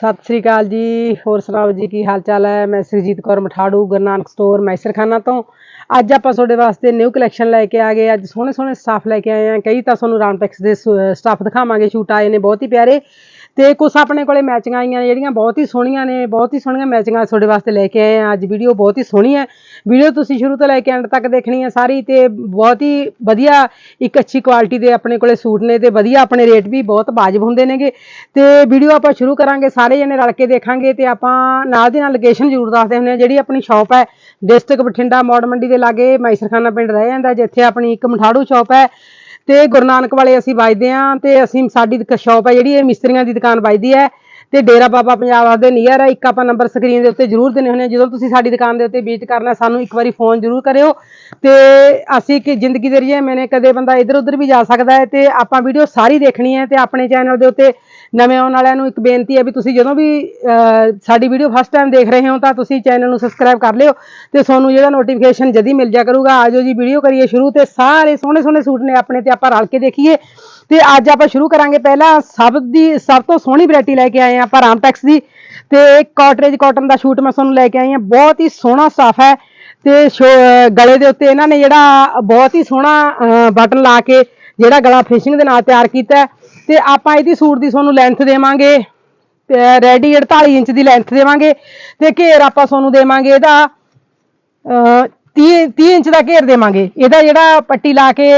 ਸਤਿ ਸ੍ਰੀ ਅਕਾਲ ਜੀ। ਹੋਰ ਸੁਣਾਓ ਜੀ, ਕੀ ਹਾਲ ਚਾਲ ਹੈ? ਮੈਂ ਸੁਰਜੀਤ ਕੌਰ ਮਠਾੜੂ ਗੁਰੂ ਨਾਨਕ ਸਟੋਰ ਮੈਸਰਖਾਨਾ ਤੋਂ। ਅੱਜ ਆਪਾਂ ਤੁਹਾਡੇ ਵਾਸਤੇ ਨਿਊ ਕਲੈਕਸ਼ਨ ਲੈ ਕੇ ਆ ਗਏ। ਅੱਜ ਸੋਹਣੇ ਸੋਹਣੇ ਸਟਾਫ ਲੈ ਕੇ ਆਏ ਆ ਕਈ ਤਾਂ ਤੁਹਾਨੂੰ ਰਾਮਟੈਕਸ ਦੇ ਸਟਾਫ ਦਿਖਾਵਾਂਗੇ। ਸ਼ੂਟ ਆਏ ਨੇ, ਬਹੁਤ ਹੀ ਪਿਆਰੇ। ਤੇ ਕੁਝ ਆਪਣੇ ਕੋਲੇ ਮੈਚਿੰਗਾਂ ਆਈਆਂ ਨੇ, ਜਿਹੜੀਆਂ ਬਹੁਤ ਹੀ ਸੋਹਣੀਆਂ ਨੇ, ਬਹੁਤ ਹੀ ਸੋਹਣੀਆਂ ਮੈਚਿੰਗਾਂ ਤੁਹਾਡੇ ਵਾਸਤੇ ਲੈ ਕੇ ਆਏ ਆ। ਅੱਜ ਵੀਡੀਓ ਬਹੁਤ ਹੀ ਸੋਹਣੀ ਹੈ। ਵੀਡੀਓ ਤੁਸੀਂ ਸ਼ੁਰੂ ਤੋਂ ਲੈ ਕੇ ਐਂਡ ਤੱਕ ਦੇਖਣੀ ਹੈ ਸਾਰੀ ਤੇ ਬਹੁਤ ਹੀ ਵਧੀਆ, ਇੱਕ ਅੱਛੀ ਕੁਆਲਿਟੀ ਦੇ ਆਪਣੇ ਕੋਲੇ ਸੂਟ ਨੇ ਤੇ ਵਧੀਆ ਆਪਣੇ ਰੇਟ ਵੀ ਬਹੁਤ ਵਾਜਬ ਹੁੰਦੇ ਨੇਗੇ। ਤੇ ਵੀਡੀਓ ਆਪਾਂ ਸ਼ੁਰੂ ਕਰਾਂਗੇ, ਸਾਰੇ ਜਣੇ ਰਲ ਕੇ ਦੇਖਾਂਗੇ ਤੇ ਆਪਾਂ ਨਾਲ ਦੀ ਨਾਲ ਲੋਕੇਸ਼ਨ ਜ਼ਰੂਰ ਦੱਸਦੇ ਹੁੰਦੇ ਆ ਜਿਹੜੀ ਆਪਣੀ ਸ਼ਾਪ ਹੈ। ਡਿਸਟ੍ਰਿਕਟ ਬਠਿੰਡਾ, ਮੋੜ ਮੰਡੀ ਦੇ ਲਾਗੇ ਮਾਈਸਰਖਾਨਾ ਪਿੰਡ ਰਹਿ ਜਾਂਦਾ, ਜਿੱਥੇ ਆਪਣੀ ਇੱਕ ਮਠਾੜੂ ਸ਼ਾਪ ਹੈ। ਤੇ ਗੁਰੂ ਨਾਨਕ ਵਾਲੇ ਅਸੀਂ ਵੱਜਦੇ ਆਂ ਤੇ ਅਸੀਂ ਸਾਡੀ ਸ਼ਾਪ ਹੈ ਜਿਹੜੀ ਇਹ ਮਿਸਤਰੀਆਂ ਦੀ ਦੁਕਾਨ ਵੱਜਦੀ ਹੈ ਤੇ ਡੇਰਾ ਬਾਬਾ ਪੰਜਾਬ ਦੇ ਨੀਅਰ ਹੈ। ਇੱਕ ਆਪਾਂ ਨੰਬਰ ਸਕਰੀਨ ਦੇ ਉੱਤੇ ਜ਼ਰੂਰ ਦਿੰਦੇ ਹੁੰਦੇ ਹਾਂ। ਜਦੋਂ ਤੁਸੀਂ ਸਾਡੀ ਦੁਕਾਨ ਦੇ ਉੱਤੇ ਵਿਜ਼ਿਟ ਕਰਨਾ ਸਾਨੂੰ ਇੱਕ ਵਾਰੀ ਫੋਨ ਜ਼ਰੂਰ ਕਰਿਓ। ਤੇ ਅਸੀਂ ਕਿ ਜ਼ਿੰਦਗੀ ਦੇ ਰਹੀਏ। ਮੈਨੇ ਕਦੇ ਬੰਦਾ ਇੱਧਰ ਉੱਧਰ ਵੀ ਜਾ ਸਕਦਾ ਹੈ ਤੇ ਆਪਾਂ ਵੀਡੀਓ ਸਾਰੀ ਦੇਖਣੀ ਹੈ ਤੇ ਆਪਣੇ ਚੈਨਲ ਦੇ ਉੱਤੇ ਨਵੇਂ ਆਉਣ ਵਾਲਿਆਂ ਨੂੰ ਇੱਕ ਬੇਨਤੀ ਹੈ ਵੀ ਤੁਸੀਂ ਜਦੋਂ ਵੀ ਸਾਡੀ ਵੀਡੀਓ ਫਸਟ ਟਾਈਮ ਦੇਖ ਰਹੇ ਹੋ ਤਾਂ ਤੁਸੀਂ ਚੈਨਲ ਨੂੰ ਸਬਸਕ੍ਰਾਈਬ ਕਰ ਲਿਓ ਤੇ ਤੁਹਾਨੂੰ ਜਿਹੜਾ ਨੋਟੀਫਿਕੇਸ਼ਨ ਜਦੀ ਮਿਲ ਜਾ ਕਰੂਗਾ ਆਜੋ ਜੀ ਵੀਡੀਓ ਕਰੀਏ ਸ਼ੁਰੂ ਤੇ ਸਾਰੇ ਸੋਹਣੇ ਸੋਹਣੇ ਸੂਟ ਨੇ ਆਪਣੇ ਤੇ ਆਪਾਂ ਰਲ ਕੇ ਦੇਖੀਏ। ਤੇ ਅੱਜ ਆਪਾਂ ਸ਼ੁਰੂ ਕਰਾਂਗੇ ਪਹਿਲਾਂ ਸਭ ਦੀ, ਸਭ ਤੋਂ ਸੋਹਣੀ ਵੈਰਾਈਟੀ ਲੈ ਕੇ ਆਏ ਹਾਂ ਆਪਾਂ ਰਾਮਟੈਕਸ ਦੀ। ਤੇ ਕਾਟਰੇਜ ਕਾਟਨ ਦਾ ਸ਼ੂਟ ਮੈਂ ਤੁਹਾਨੂੰ ਲੈ ਕੇ ਆਈ ਹਾਂ, ਬਹੁਤ ਹੀ ਸੋਹਣਾ ਸਾਫ਼ ਹੈ ਤੇ ਸ਼ੋ- ਗਲੇ ਦੇ ਉੱਤੇ ਇਹਨਾਂ ਨੇ ਜਿਹੜਾ ਬਹੁਤ ਹੀ ਸੋਹਣਾ ਬਟਨ ਲਾ ਕੇ ਜਿਹੜਾ ਗਲਾ ਫਿਸ਼ਿੰਗ ਦੇ ਨਾਲ ਤਿਆਰ ਕੀਤਾ ਹੈ। ਤੇ ਆਪਾਂ ਇਹਦੀ ਸੂਟ ਦੀ ਤੁਹਾਨੂੰ ਲੈਂਥ ਦੇਵਾਂਗੇ ਰੈਡੀ 48 ਇੰਚ ਦੀ ਲੈਂਥ ਦੇਵਾਂਗੇ, ਤੇ ਘੇਰ ਆਪਾਂ ਤੁਹਾਨੂੰ ਦੇਵਾਂਗੇ ਇਹਦਾ, ਅਹ 30 30 ਇੰਚ ਦਾ ਘੇਰ ਦੇਵਾਂਗੇ। ਇਹਦਾ ਜਿਹੜਾ ਪੱਟੀ ਲਾ ਕੇ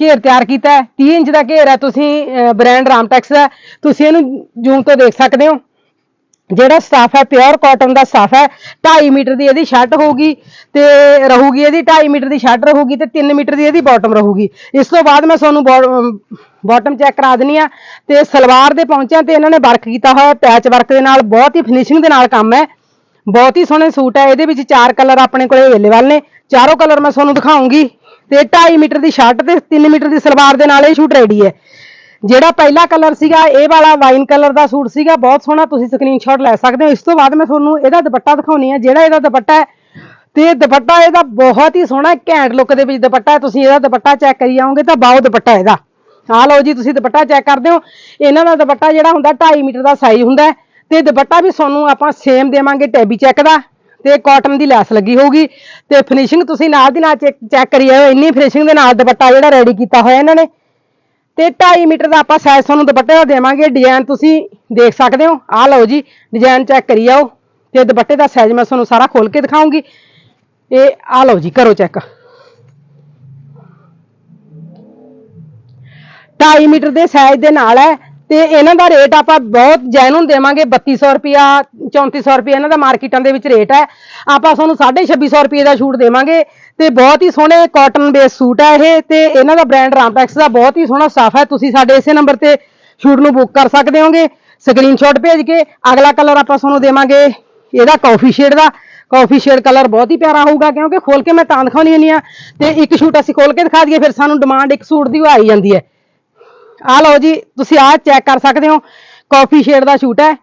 ਘੇਰ ਤਿਆਰ ਕੀਤਾ ਹੈ 30 ਇੰਚ ਦਾ ਘੇਰ ਹੈ, ਤੁਸੀਂ ਬ੍ਰਾਂਡ ਰਾਮਟੈਕਸ ਦਾ ਤੁਸੀਂ ਇਹਨੂੰ ਜੂਮ ਤੋਂ ਦੇਖ ਸਕਦੇ ਹੋ। ਜਿਹੜਾ ਸਟਾਫ ਹੈ ਪਿਓਰ ਕਾਟਨ ਦਾ ਸਟਾਫ ਹੈ 2.5 ਮੀਟਰ ਦੀ ਇਹਦੀ ਸ਼ਰਟ ਹੋਊਗੀ ਤੇ ਰਹੂਗੀ ਇਹਦੀ 2.5 ਮੀਟਰ ਦੀ ਸ਼ਰਟ ਰਹੂਗੀ ਤੇ 3 ਮੀਟਰ ਦੀ ਇਹਦੀ ਬਾਟਮ ਰਹੂਗੀ। ਇਸ ਤੋਂ ਬਾਅਦ ਮੈਂ ਤੁਹਾਨੂੰ ਬਾਟਮ ਚੈੱਕ ਕਰਾ ਦਿੰਨੀ ਆ ਤੇ ਸਲਵਾਰ ਦੇ ਪਹੁੰਚਿਆਂ ਤੇ ਇਹਨਾਂ ਨੇ ਵਰਕ ਕੀਤਾ ਹੋਇਆ ਪੈਚ ਵਰਕ ਦੇ ਨਾਲ, ਬਹੁਤ ਹੀ ਫਿਨਿਸ਼ਿੰਗ ਦੇ ਨਾਲ ਕੰਮ ਹੈ। ਬਹੁਤ ਹੀ ਸੋਹਣੇ ਸੂਟ ਹੈ, ਇਹਦੇ ਵਿੱਚ ਚਾਰ ਕਲਰ ਆਪਣੇ ਕੋਲੇ ਅਵੇਲੇਬਲ ਨੇ। ਚਾਰੋਂ ਕਲਰ ਮੈਂ ਤੁਹਾਨੂੰ ਦਿਖਾਉਂਗੀ ਤੇ 2.5 ਮੀਟਰ ਦੀ ਸ਼ਰਟ ਤੇ 3 ਮੀਟਰ ਦੀ ਸਲਵਾਰ ਦੇ ਨਾਲ ਇਹ ਸ਼ੂਟ ਰੈਡੀ ਹੈ। ਜਿਹੜਾ ਪਹਿਲਾ ਕਲਰ ਸੀਗਾ, ਇਹ ਵਾਲਾ ਵਾਈਨ ਕਲਰ ਦਾ ਸੂਟ ਸੀਗਾ, ਬਹੁਤ ਸੋਹਣਾ, ਤੁਸੀਂ ਸਕਰੀਨਸ਼ਾਟ ਲੈ ਸਕਦੇ ਹੋ। ਇਸ ਤੋਂ ਬਾਅਦ ਮੈਂ ਤੁਹਾਨੂੰ ਇਹਦਾ ਦੁਪੱਟਾ ਦਿਖਾਉਣੀ ਹੈ ਜਿਹੜਾ ਇਹਦਾ ਦੁਪੱਟਾ ਹੈ। ਤੇ ਦੁਪੱਟਾ ਇਹਦਾ ਬਹੁਤ ਹੀ ਸੋਹਣਾ ਘੈਂਟ ਲੁੱਕ ਦੇ ਵਿੱਚ ਦੁਪੱਟਾ ਹੈ। ਤੁਸੀਂ ਇਹਦਾ ਦੁਪੱਟਾ ਚੈੱਕ ਕਰੀ ਜਾਓਗੇ ਤਾਂ ਬਾਓ ਦੁਪੱਟਾ ਇਹਦਾ। ਆ ਲਓ ਜੀ, ਤੁਸੀਂ ਦੁਪੱਟਾ ਚੈੱਕ ਕਰਦੇ ਹੋ। ਇਹਨਾਂ ਦਾ ਦੁਪੱਟਾ ਜਿਹੜਾ ਹੁੰਦਾ 2.5 ਮੀਟਰ ਦਾ ਸਾਈਜ਼ ਹੁੰਦਾ ਹੈ। ਤੇ ਦੁਪੱਟਾ ਵੀ ਤੁਹਾਨੂੰ ਆਪਾਂ ਸੇਮ ਦੇਵਾਂਗੇ ਟੈਬੀ ਚੈੱਕ ਦਾ। ਤੇ ਕਾਟਨ ਦੀ ਲੈਸ ਲੱਗੀ ਹੋਊਗੀ। ਤੇ ਫਿਨਿਸ਼ਿੰਗ ਤੁਸੀਂ ਨਾਲ ਦੀ ਨਾਲ ਚੈੱਕ ਕਰੀ ਜਾਓ ਇੰਨੀ ਫਿਨਿਸ਼ਿੰਗ ਦੇ ਨਾਲ ਦੁਪੱਟਾ ਜਿਹੜਾ ਰੈਡੀ ਕੀਤਾ ਹੋਇਆ ਇਹਨਾਂ ਨੇ। ਤੇ 2.5 ਮੀਟਰ ਦਾ ਆਪਾਂ ਸਾਈਜ਼ ਤੁਹਾਨੂੰ ਦੁਪੱਟੇ ਦਾ ਦੇਵਾਂਗੇ। ਡਿਜ਼ਾਈਨ ਤੁਸੀਂ ਦੇਖ ਸਕਦੇ ਹੋ। ਆਹ ਲਓ ਜੀ ਡਿਜ਼ਾਈਨ ਚੈੱਕ ਕਰੀ ਆਓ। ਤੇ ਦੁਪੱਟੇ ਦਾ ਸਾਈਜ਼ ਮੈਂ ਤੁਹਾਨੂੰ ਸਾਰਾ ਖੋਲ ਕੇ ਦਿਖਾਉਂਗੀ। ਇਹ ਆਹ ਲਓ ਜੀ, ਕਰੋ ਚੈੱਕ 2.5 ਮੀਟਰ ਦੇ ਸਾਈਜ਼ ਦੇ ਨਾਲ ਹੈ ਤੇ ਇਹਨਾਂ ਦਾ ਰੇਟ ਆਪਾਂ ਬਹੁਤ ਜੈਨੂਨ ਦੇਵਾਂਗੇ। 3200 ਰੁਪਿਆ 3400 ਰੁਪਿਆ ਇਹਨਾਂ ਦਾ ਮਾਰਕੀਟਾਂ ਦੇ ਵਿੱਚ ਰੇਟ ਹੈ। ਆਪਾਂ ਤੁਹਾਨੂੰ 2650 ਰੁਪਏ ਦਾ ਛੂਟ ਦੇਵਾਂਗੇ। ਤੇ ਬਹੁਤ ਹੀ ਸੋਹਣੇ ਕਾਟਨ ਬੇਸ ਸੂਟ ਹੈ ਇਹ ਤੇ ਇਹਨਾਂ ਦਾ ਬ੍ਰਾਂਡ ਰਾਮਟੈਕਸ ਦਾ ਬਹੁਤ ਹੀ ਸੋਹਣਾ ਸਾਫ਼ ਹੈ। ਤੁਸੀਂ ਸਾਡੇ ਇਸੇ ਨੰਬਰ ਤੇ ਸ਼ੂਟ ਨੂੰ ਬੁੱਕ ਕਰ ਸਕਦੇ ਹੋਗੇ। ਸਕਰੀਨਸ਼ਾਟ ਭੇਜ ਕੇ ਅਗਲਾ ਕਲਰ ਆਪਾਂ ਤੁਹਾਨੂੰ ਦੇਵਾਂਗੇ ਇਹਦਾ ਕਾਫੀ ਸ਼ੇਡ ਦਾ। ਕਾਫੀ ਸ਼ੇਡ ਕਲਰ ਬਹੁਤ ਹੀ ਪਿਆਰਾ ਹੋਊਗਾ ਕਿਉਂਕਿ ਖੋਲ ਕੇ ਮੈਂ ਤਾਂ ਦਿਖਾਉਣੀ ਹੁੰਦੀ ਆ ਤੇ ਇੱਕ ਸ਼ੂਟ ਅਸੀਂ ਖੋਲ ਕੇ ਦਿਖਾ ਦਈਏ, ਫਿਰ ਸਾਨੂੰ ਡਿਮਾਂਡ ਇੱਕ ਸੂਟ ਦੀ ਉਹ ਆਈ ਜਾਂਦੀ ਹੈ। ਆ ਲਓ ਜੀ, ਤੁਸੀਂ ਆ ਚੈੱਕ ਕਰ ਸਕਦੇ ਹੋ। ਕਾਫੀ ਸ਼ੇਡ ਦਾ ਸ਼ੂਟ ਹੈ।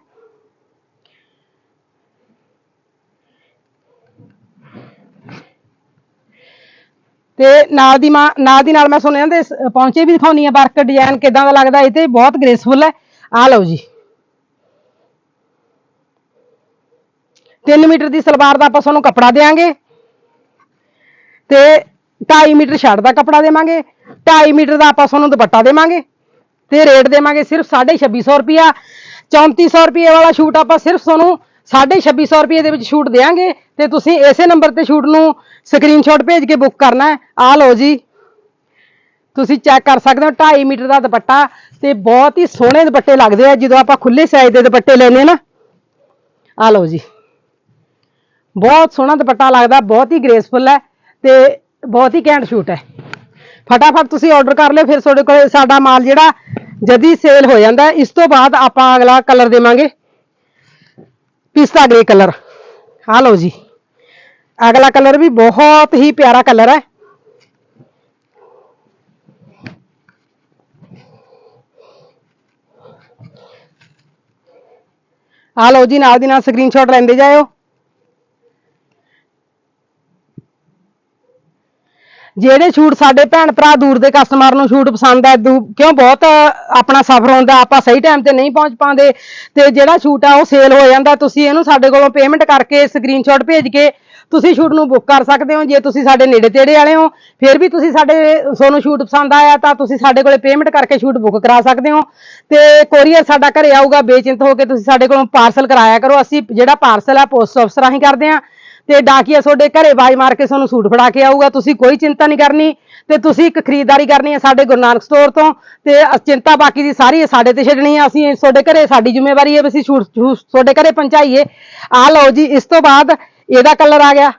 ਤੇ ਨਾਲ ਦੀ ਮਾਂ ਨਾਲ ਦੀ ਨਾਲ ਮੈਂ ਸੁਣਿਆ ਦੇ ਪਹੁੰਚੇ ਵੀ ਦਿਖਾਉਣੀ ਆ, ਵਰਕ ਡਿਜ਼ਾਈਨ ਕਿਦਾਂ ਦਾ ਲੱਗਦਾ, ਇਹ ਤੇ ਬਹੁਤ ਗ੍ਰੇਸਫੁਲ ਹੈ। ਆ ਲਓ ਜੀ। 3 ਮੀਟਰ ਦੀ ਸਲਵਾਰ ਦਾ ਆਪਾਂ ਤੁਹਾਨੂੰ ਕੱਪੜਾ ਦੇਾਂਗੇ ਤੇ 2.5 ਮੀਟਰ ਸ਼ਰਟ ਦਾ ਕੱਪੜਾ ਦੇਵਾਂਗੇ। 2.5 ਮੀਟਰ ਦਾ ਆਪਾਂ ਤੁਹਾਨੂੰ ਦੁਪੱਟਾ ਦੇਵਾਂਗੇ। ਤੇ ਰੇਟ ਦੇਵਾਂਗੇ ਸਿਰਫ 2650 ਰੁਪਿਆ 3400 ਰੁਪਏ ਵਾਲਾ ਸ਼ੂਟ ਆਪਾਂ ਸਿਰਫ ਤੁਹਾਨੂੰ 2650 ਰੁਪਏ ਦੇ ਵਿੱਚ ਸ਼ੂਟ ਦੇਾਂਗੇ ਤੇ ਤੁਸੀਂ ਇਸੇ ਨੰਬਰ ਤੇ ਸ਼ੂਟ ਨੂੰ ਸਕਰੀਨਸ਼ਾਟ ਭੇਜ ਕੇ ਬੁੱਕ ਕਰਨਾ ਹੈ। ਆ ਲਓ ਜੀ। ਤੁਸੀਂ ਚੈੱਕ ਕਰ ਸਕਦੇ ਹੋ 2.5 ਮੀਟਰ ਦਾ ਦੁਪੱਟਾ ਤੇ ਬਹੁਤ ਹੀ ਸੋਹਣੇ ਦੁਪੱਟੇ ਲੱਗਦੇ ਆ, ਜਦੋਂ ਆਪਾਂ ਖੁੱਲੇ ਸਾਈਜ਼ ਦੇ ਦੁਪੱਟੇ ਲੈਨੇ ਨਾ। ਆ ਲਓ ਜੀ। ਬਹੁਤ ਸੋਹਣਾ ਦੁਪੱਟਾ ਲੱਗਦਾ, ਬਹੁਤ ਹੀ ਗ੍ਰੇਸਫੁਲ ਹੈ ਤੇ ਬਹੁਤ ਹੀ ਕੈਂਟ ਸ਼ੂਟ ਹੈ। ਫਟਾਫਟ ਤੁਸੀਂ ਆਰਡਰ ਕਰ ਲਿਓ, ਫਿਰ ਤੁਹਾਡੇ ਕੋਲ ਸਾਡਾ ਮਾਲ ਜਿਹੜਾ ਜਦੀ ਸੇਲ ਹੋ ਜਾਂਦਾ ਇਸ ਤੋਂ ਬਾਅਦ ਆਪਾਂ ਅਗਲਾ ਕਲਰ ਦੇਵਾਂਗੇ। ਪਿਸਤਾ ਗ੍ਰੇ ਕਲਰ ਆ ਲਓ ਜੀ ਅਗਲਾ ਕਲਰ ਵੀ ਬਹੁਤ ਹੀ ਪਿਆਰਾ ਕਲਰ ਹੈ ਆ ਲਓ ਜੀ ਨਾਲ ਦੀ ਨਾਲ ਸਕਰੀਨਸ਼ਾਟ ਲੈਂਦੇ ਜਾਇਓ ਜਿਹੜੇ ਛੂਟ ਸਾਡੇ ਭੈਣ ਭਰਾ ਦੂਰ ਦੇ ਕਸਟਮਰ ਨੂੰ ਛੂਟ ਪਸੰਦ ਹੈ ਦੂ- ਕਿਉਂ ਬਹੁਤ ਆਪਣਾ ਸਫਰ ਹੁੰਦਾ, ਆਪਾਂ ਸਹੀ ਟਾਈਮ ਤੇ ਨਹੀਂ ਪਹੁੰਚ ਪਾਉਂਦੇ, ਤੇ ਜਿਹੜਾ ਛੂਟ ਆ ਉਹ ਸੇਲ ਹੋ ਜਾਂਦਾ, ਤੁਸੀਂ ਇਹਨੂੰ ਸਾਡੇ ਕੋਲੋਂ ਪੇਮੈਂਟ ਕਰਕੇ ਸਕਰੀਨਸ਼ਾਟ ਭੇਜ ਕੇ ਤੁਸੀਂ ਸ਼ੂਟ ਨੂੰ ਬੁੱਕ ਕਰ ਸਕਦੇ ਹੋ, ਜੇ ਤੁਸੀਂ ਸਾਡੇ ਨੇੜੇ ਤੇੜੇ ਵਾਲੇ ਹੋ, ਫਿਰ ਵੀ ਤੁਸੀਂ ਸਾਡੇ ਤੁਹਾਨੂੰ ਸ਼ੂਟ ਪਸੰਦ ਆਇਆ ਤਾਂ ਤੁਸੀਂ ਸਾਡੇ ਕੋਲੇ ਪੇਮੈਂਟ ਕਰਕੇ ਸ਼ੂਟ ਬੁੱਕ ਕਰਾ ਸਕਦੇ ਹੋ, ਤੇ ਕੋਰੀਅਰ ਸਾਡਾ ਘਰੇ ਆਊਗਾ, ਬੇਚਿੰਤ ਹੋ ਕੇ ਤੁਸੀਂ ਸਾਡੇ ਕੋਲੋਂ ਪਾਰਸਲ ਕਰਾਇਆ ਕਰੋ, ਅਸੀਂ ਜਿਹੜਾ ਪਾਰਸਲ ਆ ਪੋਸਟ ਆਫਿਸ ਰਾਹੀਂ ਕਰਦੇ ਆ ਤੇ ਡਾਕੀਆ ਤੁਹਾਡੇ ਘਰੇ ਬਾਜ ਮਾਰ ਕੇ ਤੁਹਾਨੂੰ ਸੂਟ ਫੜਾ ਕੇ ਆਊਗਾ, ਤੁਸੀਂ ਕੋਈ ਚਿੰਤਾ ਨਹੀਂ ਕਰਨੀ ਤੇ ਤੁਸੀਂ ਇੱਕ ਖਰੀਦਦਾਰੀ ਕਰਨੀ ਹੈ ਸਾਡੇ ਗੁਰੂ ਨਾਨਕ ਸਟੋਰ ਤੋਂ ਤੇ ਚਿੰਤਾ ਬਾਕੀ ਦੀ ਸਾਰੀ ਸਾਡੇ ਤੇ ਛੱਡਣੀ ਹੈ, ਅਸੀਂ ਤੁਹਾਡੇ ਘਰੇ ਸਾਡੀ ਜ਼ਿੰਮੇਵਾਰੀ ਹੈ ਵੀ ਅਸੀਂ ਸ਼ੂਟ ਸ਼ੂਟ ਤੁਹਾਡੇ ਘਰੇ ਪਹੁੰਚਾਈਏ। ਆ ਲਓ ਜੀ, ਇਸ ਤੋਂ ਬਾਅਦ ਇਹਦਾ ਕਲਰ ਆ ਗਿਆ।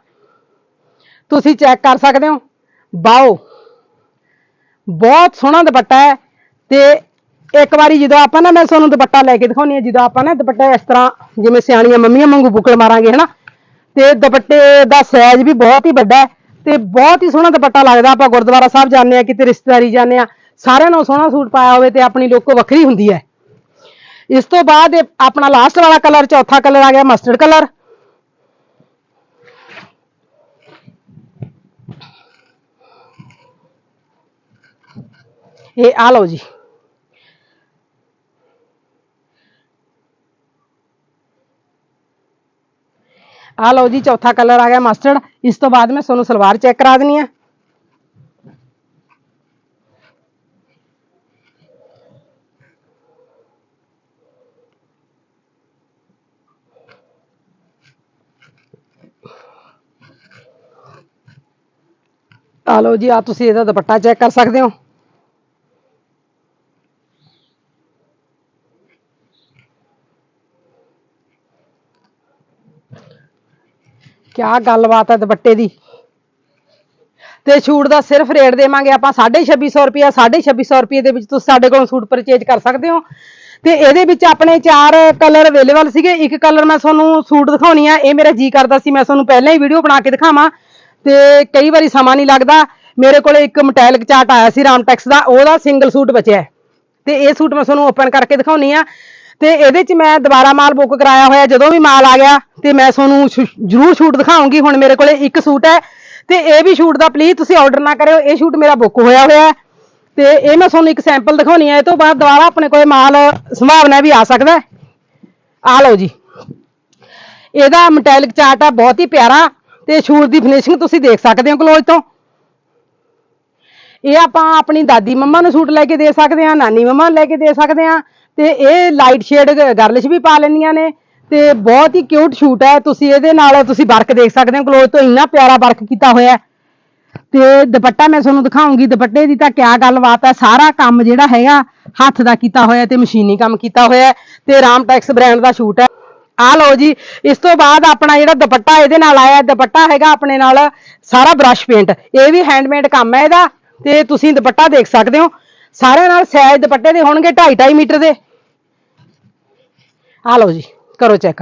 ਤੁਸੀਂ ਚੈੱਕ ਕਰ ਸਕਦੇ ਹੋ। ਬਾਓ ਬਹੁਤ ਸੋਹਣਾ ਦੁਪੱਟਾ ਹੈ ਤੇ ਇੱਕ ਵਾਰੀ ਜਦੋਂ ਆਪਾਂ ਨਾ, ਮੈਂ ਤੁਹਾਨੂੰ ਦੁਪੱਟਾ ਲੈ ਕੇ ਦਿਖਾਉਣੀ ਹੈ, ਜਦੋਂ ਆਪਾਂ ਨਾ ਦੁਪੱਟਾ ਇਸ ਤਰ੍ਹਾਂ ਜਿਵੇਂ ਸਿਆਣੀਆਂ ਮੰਮੀਆਂ ਵਾਂਗੂ ਬੁਕਲ ਮਾਰਾਂਗੇ, ਹਨਾ? ਤੇ ਦੁਪੱਟੇ ਦਾ ਸਾਈਜ਼ ਵੀ ਬਹੁਤ ਹੀ ਵੱਡਾ ਹੈ ਤੇ ਬਹੁਤ ਹੀ ਸੋਹਣਾ ਦੁਪੱਟਾ ਲੱਗਦਾ, ਆਪਾਂ ਗੁਰਦੁਆਰਾ ਸਾਹਿਬ ਜਾਂਦੇ ਆ ਕਿਤੇ ਰਿਸ਼ਤੇਦਾਰੀ ਜਾਂਦੇ ਆ ਸਾਰਿਆਂ ਨੂੰ ਸੋਹਣਾ ਸੂਟ ਪਾਇਆ ਹੋਵੇ ਤੇ ਆਪਣੀ ਲੋਕੋ ਵੱਖਰੀ ਹੁੰਦੀ ਹੈ। ਇਸ ਤੋਂ ਬਾਅਦ ਇਹ ਆਪਣਾ ਲਾਸਟ ਵਾਲਾ ਕਲਰ ਚੌਥਾ ਕਲਰ ਆ ਗਿਆ ਮਸਟਰਡ ਕਲਰ ਇਹ ਆ ਲਓ ਜੀ। ਆ ਲਓ ਜੀ ਚੌਥਾ ਕਲਰ ਆ ਗਿਆ ਮਸਟਰਡ ਇਸ ਤੋਂ ਬਾਅਦ ਮੈਂ ਤੁਹਾਨੂੰ ਸਲਵਾਰ ਚੈੱਕ ਕਰਾ ਦੇਣੀ ਆ ਆ ਲਓ ਜੀ ਆ ਤੁਸੀਂ ਇਹਦਾ ਦੁਪੱਟਾ ਚੈੱਕ ਕਰ ਸਕਦੇ ਹੋ ਕਿਆ ਗੱਲਬਾਤ ਹੈ ਦੁਪੱਟੇ ਦੀ? ਤੇ ਛੂਟ ਦਾ ਸਿਰਫ ਰੇਟ ਦੇਵਾਂਗੇ ਆਪਾਂ 2650 ਰੁਪਿਆ 2650 ਰੁਪਏ ਦੇ ਵਿੱਚ ਤੁਸੀਂ ਸਾਡੇ ਕੋਲੋਂ ਸੂਟ ਪਰਚੇਜ ਕਰ ਸਕਦੇ ਹੋ। ਤੇ ਇਹਦੇ ਵਿੱਚ ਆਪਣੇ ਚਾਰ ਕਲਰ ਅਵੇਲੇਬਲ ਸੀਗੇ, ਇੱਕ ਕਲਰ ਮੈਂ ਤੁਹਾਨੂੰ ਸੂਟ ਦਿਖਾਉਣੀ ਆ, ਇਹ ਮੇਰਾ ਜੀ ਕਰਦਾ ਸੀ, ਮੈਂ ਤੁਹਾਨੂੰ ਪਹਿਲਾਂ ਹੀ ਵੀਡੀਓ ਬਣਾ ਕੇ ਦਿਖਾਵਾਂ। ਤੇ ਕਈ ਵਾਰੀ ਸਮਾਂ ਨਹੀਂ ਲੱਗਦਾ, ਮੇਰੇ ਕੋਲੇ ਇੱਕ ਮਟੈਲਿਕ ਚਾਰਟ ਆਇਆ ਸੀ ਰਾਮਟੈਕਸ ਦਾ, ਉਹਦਾ ਸਿੰਗਲ ਸੂਟ ਬਚਿਆ ਤੇ ਇਹ ਸੂਟ ਮੈਂ ਤੁਹਾਨੂੰ ਓਪਨ ਕਰਕੇ ਦਿਖਾਉਣੀ ਆ। ਤੇ ਇਹਦੇ ਚ ਮੈਂ ਦੁਬਾਰਾ ਮਾਲ ਬੁੱਕ ਕਰਾਇਆ ਹੋਇਆ, ਜਦੋਂ ਵੀ ਮਾਲ ਆ ਗਿਆ, ਤੇ ਮੈਂ ਤੁਹਾਨੂੰ ਜ਼ਰੂਰ ਸ਼ੂਟ ਦਿਖਾਉਂਗੀ, ਹੁਣ ਮੇਰੇ ਕੋਲੇ ਇੱਕ ਸੂਟ ਹੈ। ਤੇ ਇਹ ਵੀ ਸ਼ੂਟ ਦਾ ਪਲੀਜ਼ ਤੁਸੀਂ ਆਰਡਰ ਨਾ ਕਰਿਓ, ਇਹ ਸ਼ੂਟ ਮੇਰਾ ਬੁੱਕ ਹੋਇਆ ਹੋਇਆ ਤੇ ਇਹ ਮੈਂ ਤੁਹਾਨੂੰ ਇੱਕ ਸੈਂਪਲ ਦਿਖਾਉਣੀ ਹੈ, ਇਹ ਤੋਂ ਬਾਅਦ ਦੁਬਾਰਾ ਆਪਣੇ ਕੋਲੇ ਮਾਲ ਸੰਭਾਵਨਾ ਵੀ ਆ ਸਕਦਾ ਆ ਲਓ ਜੀ। ਇਹਦਾ ਮਟੈਲਿਕ ਚਾਰਟ ਆ, ਬਹੁਤ ਹੀ ਪਿਆਰਾ, ਤੇ ਸ਼ੂਟ ਦੀ ਫਿਨਿਸ਼ਿੰਗ ਤੁਸੀਂ ਦੇਖ ਸਕਦੇ ਹੋ ਕਲੋਜ਼ ਤੋਂ। ਇਹ ਆਪਾਂ ਆਪਣੀ ਦਾਦੀ ਮੰਮਾ ਨੂੰ ਸੂਟ ਲੈ ਕੇ ਦੇ ਸਕਦੇ ਆ ਨਾਨੀ ਮੰਮਾ ਨੂੰ ਲੈ ਕੇ ਦੇ ਸਕਦੇ ਆ ਤੇ ਇਹ ਲਾਈਟ ਸ਼ੇਡ ਗਰਲਿਸ਼ ਵੀ ਪਾ ਲੈਂਦੀਆਂ ਨੇ। ਤੇ ਬਹੁਤ ਹੀ ਕਿਊਟ ਸ਼ੂਟ ਹੈ। ਤੁਸੀਂ ਇਹਦੇ ਨਾਲ ਤੁਸੀਂ ਵਰਕ ਦੇਖ ਸਕਦੇ ਹੋ। ਕਲੋਜ਼ ਤੋਂ ਇੰਨਾ ਪਿਆਰਾ ਵਰਕ ਕੀਤਾ ਹੋਇਆ ਤੇ ਦੁਪੱਟਾ ਮੈਂ ਤੁਹਾਨੂੰ ਦਿਖਾਉਂਗੀ। ਦੁਪੱਟੇ ਦੀ ਤਾਂ ਕਿਆ ਗੱਲਬਾਤ ਹੈ। ਸਾਰਾ ਕੰਮ ਜਿਹੜਾ ਹੈਗਾ, ਹੱਥ ਦਾ ਕੀਤਾ ਹੋਇਆ ਤੇ ਮਸ਼ੀਨੀ ਕੰਮ ਕੀਤਾ ਹੋਇਆ ਤੇ ਰਾਮ ਟੈਕਸ ਬ੍ਰਾਂਡ ਦਾ ਸ਼ੂਟ ਹੈ। ਆ ਲਓ ਜੀ, ਇਸ ਤੋਂ ਬਾਅਦ ਆਪਣਾ ਜਿਹੜਾ ਦੁਪੱਟਾ ਇਹਦੇ ਨਾਲ ਆਇਆ ਦੁਪੱਟਾ ਹੈਗਾ ਆਪਣੇ ਨਾਲ ਸਾਰਾ ਬ੍ਰਸ਼ ਪੇਂਟ ਇਹ ਵੀ ਹੈਂਡਮੇਡ ਕੰਮ ਹੈ ਇਹਦਾ। ਤੇ ਤੁਸੀਂ ਦੁਪੱਟਾ ਦੇਖ ਸਕਦੇ ਹੋ। ਸਾਰਿਆਂ ਨਾਲ ਸੈਜ ਦੁਪੱਟੇ ਦੇ ਹੋਣਗੇ 2.5 2.5 ਮੀਟਰ ਦੇ। ਆ ਲਓ ਜੀ, ਕਰੋ ਚੈੱਕ।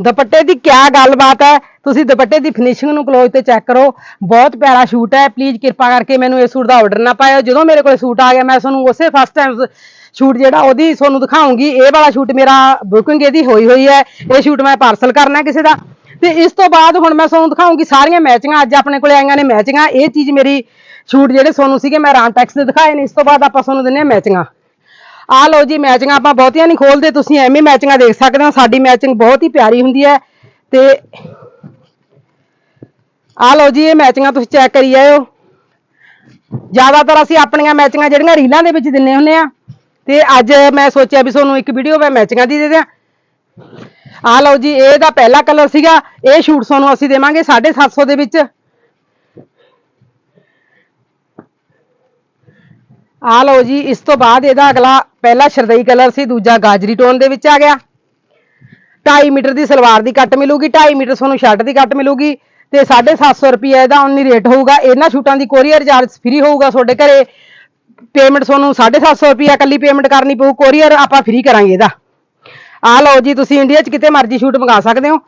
ਦੁਪੱਟੇ ਦੀ ਕਿਆ ਗੱਲਬਾਤ ਹੈ? ਤੁਸੀਂ ਦੁਪੱਟੇ ਦੀ ਫਿਨਿਸ਼ਿੰਗ ਨੂੰ ਕਲੋਜ਼ ਤੇ ਚੈੱਕ ਕਰੋ। ਬਹੁਤ ਪਿਆਰਾ ਸ਼ੂਟ ਹੈ। ਪਲੀਜ਼ ਕਿਰਪਾ ਕਰਕੇ ਮੈਨੂੰ ਇਸ ਸੂਟ ਦਾ ਆਰਡਰ ਨਾ ਪਾਇਓ। ਜਦੋਂ ਮੇਰੇ ਕੋਲ ਸੂਟ ਆ ਗਿਆ, ਮੈਂ ਤੁਹਾਨੂੰ ਉਸੇ ਫਸਟ ਟਾਈਮ ਸ਼ੂਟ ਜਿਹੜਾ ਉਹਦੀ ਤੁਹਾਨੂੰ ਦਿਖਾਉਂਗੀ, ਇਹ ਵਾਲਾ ਸ਼ੂਟ ਮੇਰਾ ਬੁਕਿੰਗ ਇਹਦੀ ਹੋਈ ਹੋਈ ਹੈ। ਇਹ ਸ਼ੂਟ ਮੈਂ ਪਾਰਸਲ ਕਰਨਾ ਕਿਸੇ ਦਾ। ਤੇ ਇਸ ਤੋਂ ਬਾਅਦ ਹੁਣ ਮੈਂ ਤੁਹਾਨੂੰ ਦਿਖਾਉਂਗੀ ਸਾਰੀਆਂ ਮੈਚਿੰਗਾਂ ਅੱਜ ਆਪਣੇ ਕੋਲੇ ਆਈਆਂ ਨੇ ਮੈਚਿੰਗਾਂ ਇਹ ਚੀਜ਼ ਮੇਰੀ ਸ਼ੂਟ ਜਿਹੜੇ ਤੁਹਾਨੂੰ ਸੀਗੇ, ਮੈਂ ਰਾਮਟੈਕਸ ਦੇ ਦਿਖਾਏ ਨੇ। ਇਸ ਤੋਂ ਬਾਅਦ ਆਪਾਂ ਤੁਹਾਨੂੰ ਦਿੰਨੇ ਆ ਮੈਚਿੰਗਾਂ ਆ ਲਓ ਜੀ ਮੈਚਿੰਗਾਂ ਆਪਾਂ ਬਹੁਤੀਆਂ ਨਹੀਂ ਖੋਲਦੇ, ਤੁਸੀਂ ਐਵੇਂ ਮੈਚਿੰਗਾਂ ਦੇਖ ਸਕਦੇ ਹੋ। ਸਾਡੀ ਮੈਚਿੰਗ ਬਹੁਤ ਹੀ ਪਿਆਰੀ ਹੁੰਦੀ ਹੈ। ਤੇ ਆ ਲਓ ਜੀ, ਇਹ ਮੈਚਿੰਗਾਂ ਤੁਸੀਂ ਚੈੱਕ ਕਰੀ ਜਾਇਓ ਜ਼ਿਆਦਾਤਰ ਅਸੀਂ ਆਪਣੀਆਂ ਮੈਚਿੰਗਾਂ ਜਿਹੜੀਆਂ ਰੀਲਾਂ ਦੇ ਵਿੱਚ ਦਿੰਨੇ ਹੁੰਨੇ ਆ ਤੇ ਅੱਜ ਮੈਂ ਸੋਚਿਆ ਵੀ ਤੁਹਾਨੂੰ ਇੱਕ ਵੀਡੀਓ ਮੈਂ ਮੈਚਿੰਗਾਂ ਦੀ ਦੇ ਦਿਆਂ। ਆ ਲਓ ਜੀ, ਇਹ ਦਾ ਪਹਿਲਾ ਕਲਰ ਸੀਗਾ। ਇਹ ਸ਼ੂਟ ਤੁਹਾਨੂੰ ਅਸੀਂ ਦੇਵਾਂਗੇ 750 ਦੇ ਵਿੱਚ। ਆ ਲਓ ਜੀ, ਇਸ ਤੋਂ ਬਾਅਦ ਇਹਦਾ ਅਗਲਾ ਪਹਿਲਾ ਸ਼ਰਦਈ ਕਲਰ ਸੀ, ਦੂਜਾ ਗਾਜਰੀ ਟੋਨ ਦੇ ਵਿੱਚ ਆ ਗਿਆ। 2.5 ਮੀਟਰ ਦੀ ਸਲਵਾਰ ਦੀ ਕੱਟ ਮਿਲੂਗੀ 2.5 ਮੀਟਰ ਤੁਹਾਨੂੰ ਸ਼ਰਟ ਦੀ ਕੱਟ ਮਿਲੂਗੀ ਤੇ 750 ਰੁਪਏ ਇਹਦਾ ਓਨਲੀ ਰੇਟ ਹੋਊਗਾ। ਇਹਨਾਂ ਸ਼ੂਟਾਂ ਦੀ ਕੋਰੀਅਰ ਚਾਰਜ ਫ੍ਰੀ ਹੋਊਗਾ ਤੁਹਾਡੇ ਘਰੇ। ਪੇਮੈਂਟ ਤੁਹਾਨੂੰ 750 ਰੁਪਏ ਇਕੱਲੀ ਪੇਮੈਂਟ ਕਰਨੀ ਪਊ ਕੋਰੀਅਰ ਆਪਾਂ ਫ੍ਰੀ ਕਰਾਂਗੇ ਇਹਦਾ। ਆ ਲਓ ਜੀ, ਤੁਸੀਂ ਇੰਡੀਆ 'ਚ ਕਿਤੇ ਮਰਜ਼ੀ ਸ਼ੂਟ ਮੰਗਾ ਸਕਦੇ ਹੋ।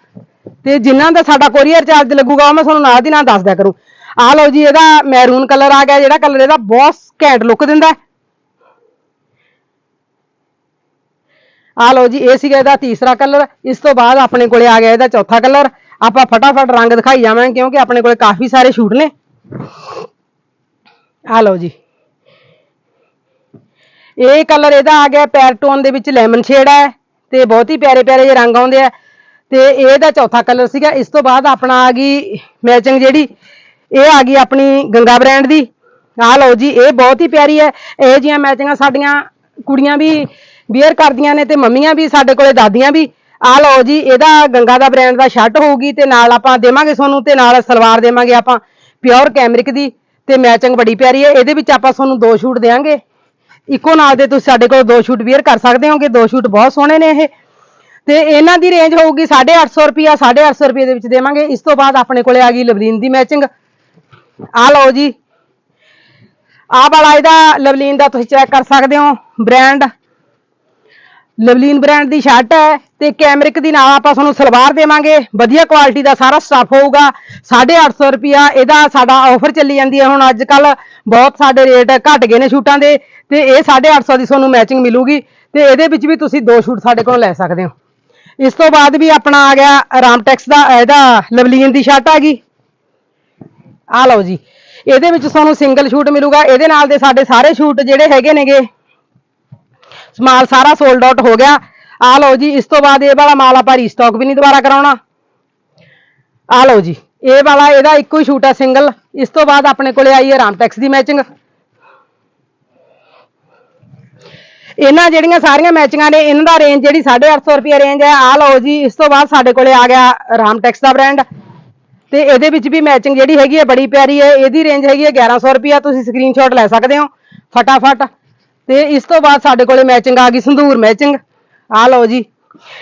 ਤੇ ਜਿਨ੍ਹਾਂ ਦਾ ਸਾਡਾ ਕੋਰੀਅਰ ਚਾਰਜ ਲੱਗੂਗਾ, ਉਹ ਮੈਂ ਤੁਹਾਨੂੰ ਨਾਲ ਦੀ ਨਾਲ ਦੱਸ ਦਿਆ ਕਰੂੰ। ਆ ਲਓ ਜੀ, ਇਹਦਾ ਮੈਰੂਨ ਕਲਰ ਆ ਗਿਆ, ਜਿਹੜਾ ਕਲਰ ਇਹਦਾ ਬਹੁਤ ਘੈਂਟ ਲੁੱਕ ਦਿੰਦਾ ਆ ਲਓ ਜੀ, ਇਹ ਸੀਗਾ ਇਹਦਾ ਤੀਸਰਾ ਕਲਰ ਇਸ ਤੋਂ ਬਾਅਦ ਆਪਣੇ ਕੋਲੇ ਆ ਗਿਆ ਇਹਦਾ ਚੌਥਾ ਕਲਰ ਆਪਾਂ ਫਟਾਫਟ ਰੰਗ ਦਿਖਾਈ ਜਾਵਾਂਗੇ, ਕਿਉਂਕਿ ਆਪਣੇ ਕੋਲੇ ਕਾਫੀ ਸਾਰੇ ਸ਼ੂਟ ਨੇ। ਆ ਲਓ ਜੀ। ਇਹ ਕਲਰ ਇਹਦਾ ਆ ਗਿਆ, ਪੈਰਟੋਨ ਦੇ ਵਿੱਚ ਲੈਮਨ ਸ਼ੇਡ ਹੈ ਤੇ ਬਹੁਤ ਹੀ ਪਿਆਰੇ ਪਿਆਰੇ ਜਿਹੇ ਰੰਗ ਆਉਂਦੇ ਆ। ਤੇ ਇਹਦਾ ਚੌਥਾ ਕਲਰ ਸੀਗਾ। ਇਸ ਤੋਂ ਬਾਅਦ ਆਪਣਾ ਆ ਗਈ ਮੈਚਿੰਗ ਜਿਹੜੀ, ਇਹ ਆ ਗਈ ਆਪਣੀ ਗੰਗਾ ਬ੍ਰਾਂਡ ਦੀ। ਆ ਲਓ ਜੀ, ਇਹ ਬਹੁਤ ਹੀ ਪਿਆਰੀ ਹੈ। ਇਹ ਜੀਆਂ ਮੈਚਿੰਗਾਂ ਸਾਡੀਆਂ ਕੁੜੀਆਂ ਵੀ ਬੀਅਰ ਕਰਦੀਆਂ ਨੇ ਤੇ ਮੰਮੀਆਂ ਵੀ, ਸਾਡੇ ਕੋਲੇ ਦਾਦੀਆਂ ਵੀ। ਆਹ ਲਓ ਜੀ, ਇਹਦਾ ਗੰਗਾ ਦਾ ਬ੍ਰਾਂਡ ਦਾ ਸ਼ਰਟ ਹੋਊਗੀ ਤੇ ਨਾਲ ਆਪਾਂ ਦੇਵਾਂਗੇ ਤੁਹਾਨੂੰ ਤੇ ਨਾਲ ਸਲਵਾਰ ਦੇਵਾਂਗੇ ਆਪਾਂ ਪਿਓਰ ਕੈਮਰਿਕ ਦੀ ਤੇ ਮੈਚਿੰਗ ਬੜੀ ਪਿਆਰੀ ਹੈ। ਇਹਦੇ ਵਿੱਚ ਆਪਾਂ ਤੁਹਾਨੂੰ ਦੋ ਸ਼ੂਟ ਦੇਵਾਂਗੇ ਇੱਕੋ ਨਾਲ ਦੇ ਤੁਸੀਂ ਸਾਡੇ ਕੋਲ ਦੋ ਸ਼ੂਟ ਵੀਅਰ ਕਰ ਸਕਦੇ ਹੋਗੇ, ਦੋ ਸ਼ੂਟ ਬਹੁਤ ਸੋਹਣੇ ਨੇ ਇਹ। ਤੇ ਇਹਨਾਂ ਦੀ ਰੇਂਜ ਹੋਊਗੀ 850 ਰੁਪਿਆ 850 ਰੁਪਏ ਦੇ ਵਿੱਚ ਦੇਵਾਂਗੇ। ਇਸ ਤੋਂ ਬਾਅਦ ਆਪਣੇ ਕੋਲੇ ਆ ਗਈ ਲਵਲੀਨ ਦੀ ਮੈਚਿੰਗ ਆ ਲਓ ਜੀ। ਆ ਵਾਲਾ ਇਹਦਾ ਲਵਲੀਨ ਦਾ ਤੁਸੀਂ ਚੈੱਕ ਕਰ ਸਕਦੇ ਹੋ। ਬ੍ਰਾਂਡ ਲਵਲੀਨ ਬ੍ਰਾਂਡ ਦੀ ਸ਼ਰਟ ਹੈ। ਤੇ ਕੈਮਰਿਕ ਦੀ ਨਾਲ ਆਪਾਂ ਤੁਹਾਨੂੰ ਸਲਵਾਰ ਦੇਵਾਂਗੇ। ਵਧੀਆ ਕੁਆਲਿਟੀ ਦਾ ਸਾਰਾ ਸਟਾਫ ਹੋਊਗਾ। 850 ਰੁਪਿਆ ਇਹਦਾ ਸਾਡਾ ਆਫਰ ਚੱਲੀ ਜਾਂਦੀ ਹੈ। ਹੁਣ ਅੱਜ ਕੱਲ ਬਹੁਤ ਸਾਡੇ ਰੇਟ ਘਟ ਗਏ ਨੇ ਸ਼ੂਟਾਂ ਦੇ। ਤੇ ਇਹ 850 ਦੀ ਤੁਹਾਨੂੰ ਮੈਚਿੰਗ ਮਿਲੂਗੀ। ਤੇ ਇਹਦੇ ਵਿੱਚ ਵੀ ਤੁਸੀਂ ਦੋ ਸ਼ੂਟ ਸਾਡੇ ਕੋਲੋਂ ਲੈ ਸਕਦੇ ਹੋ। ਇਸ ਤੋਂ ਬਾਅਦ ਵੀ ਆਪਣਾ ਆ ਗਿਆ ਰਾਮਟੈਕਸ ਦਾ, ਇਹਦਾ ਲਵਲੀਨ ਦੀ ਸ਼ਰਟ ਆ ਗਈ। ਆ ਲਓ ਜੀ। ਇਹਦੇ ਵਿੱਚ ਤੁਹਾਨੂੰ ਸਿੰਗਲ ਸ਼ੂਟ ਮਿਲੂਗਾ। ਇਹਦੇ ਨਾਲ ਦੇ ਸਾਡੇ ਸਾਰੇ ਸ਼ੂਟ ਜਿਹੜੇ ਹੈਗੇ ਨੇਗੇ। ਮਾਲ ਸਾਰਾ ਸੋਲਡ ਆਊਟ ਹੋ ਗਿਆ। ਆ ਲਓ ਜੀ, ਇਸ ਤੋਂ ਬਾਅਦ ਇਹ ਵਾਲਾ ਮਾਲ ਆਪਾਂ ਰੀਸਟਾਕ ਵੀ ਨਹੀਂ ਦੁਬਾਰਾ ਕਰਾਉਣਾ। ਆ ਲਓ ਜੀ, ਇਹ ਵਾਲਾ, ਇਹਦਾ ਇੱਕੋ ਹੀ ਸ਼ੂਟ ਹੈ ਸਿੰਗਲ ਇਸ ਤੋਂ ਬਾਅਦ ਆਪਣੇ ਕੋਲੇ ਆਈ ਹੈ ਰਾਮਟੈਕਸ ਦੀ ਮੈਚਿੰਗ ਇਹਨਾਂ ਜਿਹੜੀਆਂ ਸਾਰੀਆਂ ਮੈਚਿੰਗਾਂ ਨੇ, ਇਹਨਾਂ ਦਾ ਰੇਂਜ ਜਿਹੜੀ 850 ਰੁਪਏ ਰੇਂਜ ਹੈ। ਆ ਲਓ ਜੀ, ਇਸ ਤੋਂ ਬਾਅਦ ਸਾਡੇ ਕੋਲੇ ਆ ਗਿਆ ਰਾਮਟੈਕਸ ਦਾ ਬ੍ਰਾਂਡ ਤੇ ਇਹਦੇ ਵਿੱਚ ਵੀ ਮੈਚਿੰਗ ਜਿਹੜੀ ਹੈਗੀ ਹੈ, ਬੜੀ ਪਿਆਰੀ ਹੈ। ਇਹਦੀ ਰੇਂਜ ਹੈਗੀ ਹੈ 1100 ਰੁਪਿਆ ਤੁਸੀਂ ਸਕਰੀਨਸ਼ਾਟ ਲੈ ਸਕਦੇ ਹੋ। ਫਟਾਫਟ। ਤੇ ਇਸ ਤੋਂ ਬਾਅਦ ਸਾਡੇ ਕੋਲੇ ਮੈਚਿੰਗ ਆ ਗਈ, ਸੰਧੂਰ ਮੈਚਿੰਗ ਆਹ ਲਓ ਜੀ।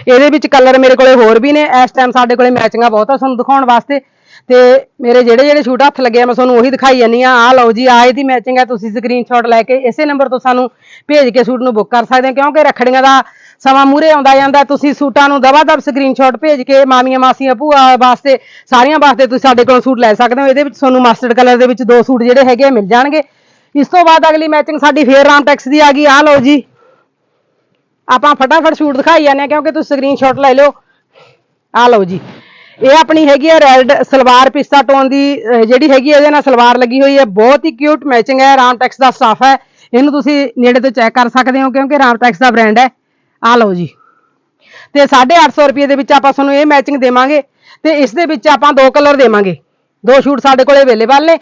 ਇਹਦੇ ਵਿੱਚ ਕਲਰ ਮੇਰੇ ਕੋਲੇ ਹੋਰ ਵੀ ਨੇ। ਇਸ ਟਾਈਮ ਸਾਡੇ ਕੋਲੇ ਮੈਚਿੰਗਾਂ ਬਹੁਤ ਆ ਤੁਹਾਨੂੰ ਦਿਖਾਉਣ ਵਾਸਤੇ। ਤੇ ਮੇਰੇ ਜਿਹੜੇ ਜਿਹੜੇ ਸ਼ੂਟ ਹੱਥ ਲੱਗੇ ਆ, ਮੈਂ ਤੁਹਾਨੂੰ ਉਹੀ ਦਿਖਾਈ ਜਾਂਦੀ ਆ। ਆਹ ਲਓ ਜੀ, ਆ ਇਹਦੀ ਮੈਚਿੰਗ ਹੈ ਤੁਸੀਂ ਸਕਰੀਨਸ਼ਾਟ ਲੈ ਕੇ ਇਸੇ ਨੰਬਰ ਤੋਂ ਸਾਨੂੰ ਭੇਜ ਕੇ ਸੂਟ ਨੂੰ ਬੁੱਕ ਕਰ ਸਕਦੇ ਹੋ। ਕਿਉਂਕਿ ਰੱਖੜੀਆਂ ਦਾ ਸਮਾਂ ਮੂਰੇ ਆਉਂਦਾ ਜਾਂਦਾ। ਤੁਸੀਂ ਸੂਟਾਂ ਨੂੰ ਦਵਾ ਦਬ ਸਕਰੀਨਸ਼ਾਟ ਭੇਜ ਕੇ ਮਾਮੀਆਂ, ਮਾਸੀਆਂ, ਭੂਆ ਵਾਸਤੇ, ਸਾਰੀਆਂ ਵਾਸਤੇ ਤੁਸੀਂ ਸਾਡੇ ਕੋਲੋਂ ਸੂਟ ਲੈ ਸਕਦੇ ਹੋ। ਇਹਦੇ ਵਿੱਚ ਤੁਹਾਨੂੰ ਮਸਟਰਡ ਕਲਰ ਦੇ ਵਿੱਚ ਦੋ ਸੂਟ ਜਿਹੜੇ ਹੈਗੇ ਆ, ਮਿਲ ਜਾਣਗੇ। ਇਸ ਤੋਂ ਬਾਅਦ ਅਗਲੀ ਮੈਚਿੰਗ ਸਾਡੀ ਫੇਰ ਰਾਮਟੈਕਸ ਦੀ ਆ ਗਈ। ਆ ਲਓ ਜੀ। ਆਪਾਂ ਫਟਾਫਟ ਸ਼ੂਟ ਦਿਖਾਈ ਜਾਂਦੇ ਹਾਂ, ਕਿਉਂਕਿ ਤੁਸੀਂ ਸਕਰੀਨਸ਼ਾਟ ਲੈ ਲਿਓ। ਆ ਲਓ ਜੀ। ਇਹ ਆਪਣੀ ਹੈਗੀ ਹੈ ਰੈਡ ਸਲਵਾਰ ਪਿਸਤਾ ਟੋਨ ਦੀ ਜਿਹੜੀ ਹੈਗੀ ਹੈ ਇਹਦੇ ਨਾਲ ਸਲਵਾਰ ਲੱਗੀ ਹੋਈ ਹੈ ਬਹੁਤ ਹੀ ਕਿਊਟ ਮੈਚਿੰਗ ਹੈ। ਰਾਮਟੈਕਸ ਦਾ ਸਟਾਫ ਹੈ। ਇਹਨੂੰ ਤੁਸੀਂ ਨੇੜੇ ਤੋਂ ਚੈੱਕ ਕਰ ਸਕਦੇ ਹੋ, ਕਿਉਂਕਿ ਰਾਮ ਟੈਕਸ ਦਾ ਬ੍ਰਾਂਡ ਹੈ। ਆ ਲਓ ਜੀ। ਤੇ 850 ਰੁਪਏ ਦੇ ਵਿੱਚ ਆਪਾਂ ਤੁਹਾਨੂੰ ਇਹ ਮੈਚਿੰਗ ਦੇਵਾਂਗੇ। ਤੇ ਇਸ ਦੇ ਵਿੱਚ ਆਪਾਂ ਦੋ ਕਲਰ ਦੇਵਾਂਗੇ। ਦੋ ਸ਼ੂਟ ਸਾਡੇ ਕੋਲੇ ਅਵੇਲੇਬਲ ਨੇ।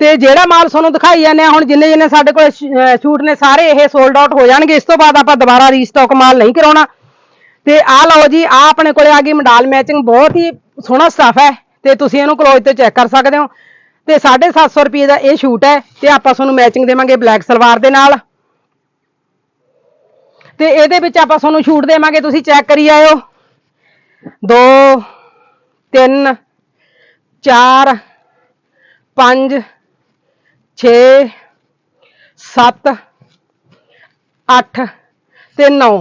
ਤੇ ਜਿਹੜਾ ਮਾਲ ਤੁਹਾਨੂੰ ਦਿਖਾਈ ਜਾਂਦੇ ਆ, ਹੁਣ ਜਿੰਨੇ ਜਿੰਨੇ ਸਾਡੇ ਕੋਲ ਸ਼ੂਟ ਨੇ, ਸਾਰੇ ਇਹ ਸੋਲਡ ਆਊਟ ਹੋ ਜਾਣਗੇ। ਇਸ ਤੋਂ ਬਾਅਦ ਆਪਾਂ ਦੁਬਾਰਾ ਰੀਸਟਾਕ ਮਾਲ ਨਹੀਂ ਕਰਾਉਣਾ। ਤੇ ਆ ਲਓ ਜੀ ਆ ਆਪਣੇ ਕੋਲੇ ਆ ਗਈ ਮੰਡਾਲ ਮੈਚਿੰਗ ਬਹੁਤ ਹੀ ਸੋਹਣਾ ਸਟਫ ਹੈ। ਤੇ ਤੁਸੀਂ ਇਹਨੂੰ ਕਲੋਜ਼ ਤੇ ਚੈੱਕ ਕਰ ਸਕਦੇ ਹੋ। ਤੇ 750 ਰੁਪਏ ਦਾ ਇਹ ਸ਼ੂਟ ਹੈ, ਤੇ ਆਪਾਂ ਤੁਹਾਨੂੰ ਮੈਚਿੰਗ ਦੇਵਾਂਗੇ ਬਲੈਕ ਸਲਵਾਰ ਦੇ ਨਾਲ। ਤੇ ਇਹਦੇ ਵਿੱਚ ਆਪਾਂ ਤੁਹਾਨੂੰ ਛੂਟ ਦੇਵਾਂਗੇ, ਤੁਸੀਂ ਚੈੱਕ ਕਰੀ ਆਇਓ। 2 3 4 5 6 7 8 ਤੇ 9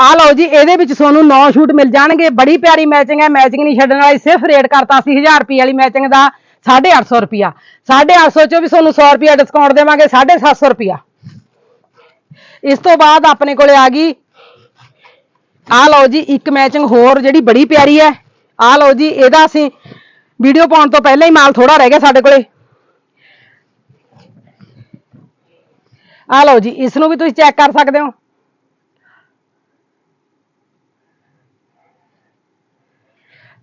ਆ ਲਓ ਜੀ, ਇਹਦੇ ਵਿੱਚ ਤੁਹਾਨੂੰ 9 ਸ਼ੂਟ ਮਿਲ ਜਾਣਗੇ। ਬੜੀ ਪਿਆਰੀ ਮੈਚਿੰਗ ਹੈ। ਮੈਚਿੰਗ ਨਹੀਂ ਛੱਡਣ ਵਾਲੀ, ਸਿਰਫ ਰੇਟ ਕਰਤਾ ਸੀ 1000 ਰੁਪਏ ਵਾਲੀ ਮੈਚਿੰਗ ਦਾ 850 ਰੁਪਿਆ 850 ਚੋਂ ਵੀ ਤੁਹਾਨੂੰ 100 ਰੁਪਿਆ ਡਿਸਕਾਊਂਟ ਦੇਵਾਂਗੇ 750 ਰੁਪਿਆ ਇਸ ਤੋਂ ਬਾਅਦ ਆਪਣੇ ਕੋਲੇ ਆ ਗਈ। ਆ ਲਓ ਜੀ, ਇੱਕ ਮੈਚਿੰਗ ਹੋਰ ਜਿਹੜੀ ਬੜੀ ਪਿਆਰੀ ਹੈ। ਆ ਲਓ ਜੀ, ਇਹਦਾ ਅਸੀਂ ਵੀਡੀਓ ਪਾਉਣ ਤੋਂ ਪਹਿਲਾਂ ਹੀ ਮਾਲ ਥੋੜਾ ਰਹਿ ਗਿਆ ਸਾਡੇ ਕੋਲੇ। ਆ ਲਓ ਜੀ ਇਸ ਨੂੰ ਵੀ ਤੁਸੀਂ ਚੈੱਕ ਕਰ ਸਕਦੇ ਹੋ।